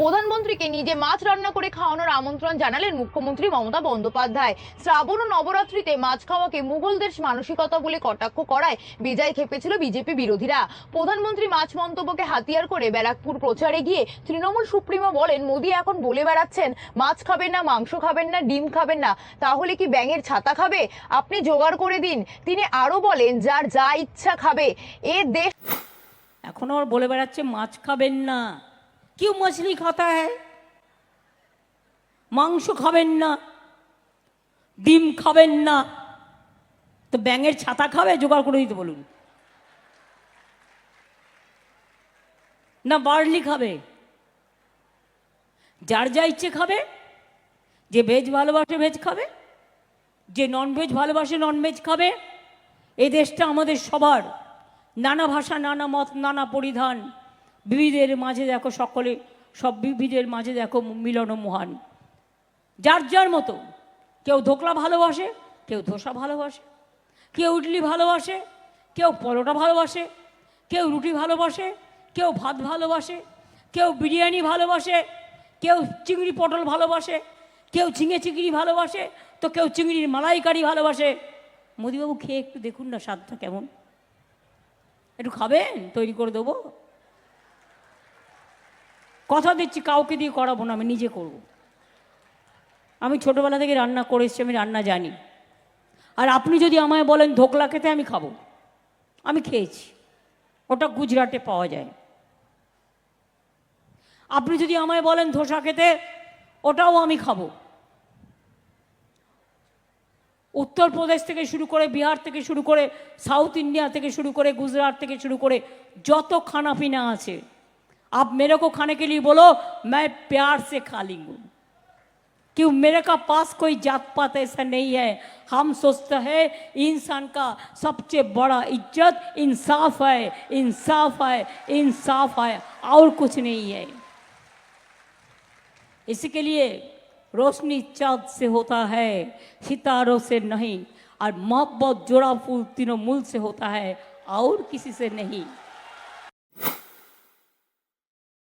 প্রধানমন্ত্রীকে নিজে মাছ রান্না করে খাওয়ানোর আমন্ত্রণ জানালেন মুখ্যমন্ত্রী মমতা বন্দ্যোপাধ্যায়। শ্রাবণ ও নবরাত্রিতে মাছ খাওয়াকে মুঘলদের মানসিকতা বলে কটাক্ষ করায় বেজায় খেপেছিল বিজেপি বিরোধীরা। প্রধানমন্ত্রী মাছ মন্তব্যকে হাতিয়ার করে ব্যারাকপুর প্রচারে গিয়ে তৃণমূল সুপ্রিমো বলেন, মোদী এখন বলে বেড়াচ্ছেন, মাছ খাবেন না, মাংস খাবেন না, ডিম খাবেন না, তাহলে কি ব্যাঙের ছাতা খাবে? আপনি জোগাড় করে দিন। তিনি আরও বলেন, যার যা ইচ্ছা খাবে, এ দেশ এখনও বলে বেড়াচ্ছে, মাছ খাবেন না। কেউ মাছলি খাতা হ্যায় মাংস খাবেন না ডিম খাবেন না তো ব্যাঙের ছাতা খাবে জোগাড় করে দিতে বলুন না বার্লি খাবে যার যা ইচ্ছে খাবে যে ভেজ ভালোবাসে ভেজ খাবে যে ননভেজ ভালোবাসে ননভেজ খাবে এই দেশটা আমাদের সবার নানা ভাষা নানা মত নানা পরিধান বিবিধের মাঝে দেখো সকলে, সব বিবিধের মাঝে দেখো মিলন মহান। যার যার মতো, কেউ ধোকলা ভালোবাসে, কেউ ধোসা ভালোবাসে, কেউ ইডলি ভালোবাসে, কেউ পরোটা ভালোবাসে, কেউ রুটি ভালোবাসে, কেউ ভাত ভালোবাসে, কেউ বিরিয়ানি ভালোবাসে, কেউ চিংড়ি পটল ভালোবাসে, কেউ ঝিঙে চিংড়ি ভালোবাসে, তো কেউ চিংড়ির মালাইকারি ভালোবাসে। মোদিবাবু খেয়ে একটু দেখুন না স্বাদটা কেমন। একটু খাবেন? তৈরি করে দেবো। কথা দিচ্ছি, কাউকে দিয়ে করাবো না, আমি নিজে করব। আমি ছোটোবেলা থেকে রান্না করে এসেছি, আমি রান্না জানি। আর আপনি যদি আমায় বলেন, ধোকলা খেতে আমি খাব। আমি খেয়েছি। ওটা গুজরাটে পাওয়া যায়। আপনি যদি আমায় বলেন, ধোসা খেতে, ওটাও আমি খাব। উত্তরপ্রদেশ থেকে শুরু করে বিহার থেকে শুরু করে সাউথ ইন্ডিয়া থেকে শুরু করে গুজরাট থেকে শুরু করে যত খানা পিনা আছে आप मेरे को खाने के लिए बोलो, मैं प्यार से खा लूँगी। क्यों मेरे का पास कोई जात पात ऐसा नहीं है। हम सोचते हैं, इंसान का सबसे बड़ा इज़्ज़त इंसाफ है इंसाफ है इंसाफ है, और कुछ नहीं है। इसी के लिए रोशनी चाँद से होता है, सितारों से नहीं, और मोहब्बत जोड़ा फूल तीनों मूल से होता है, और किसी से नहीं।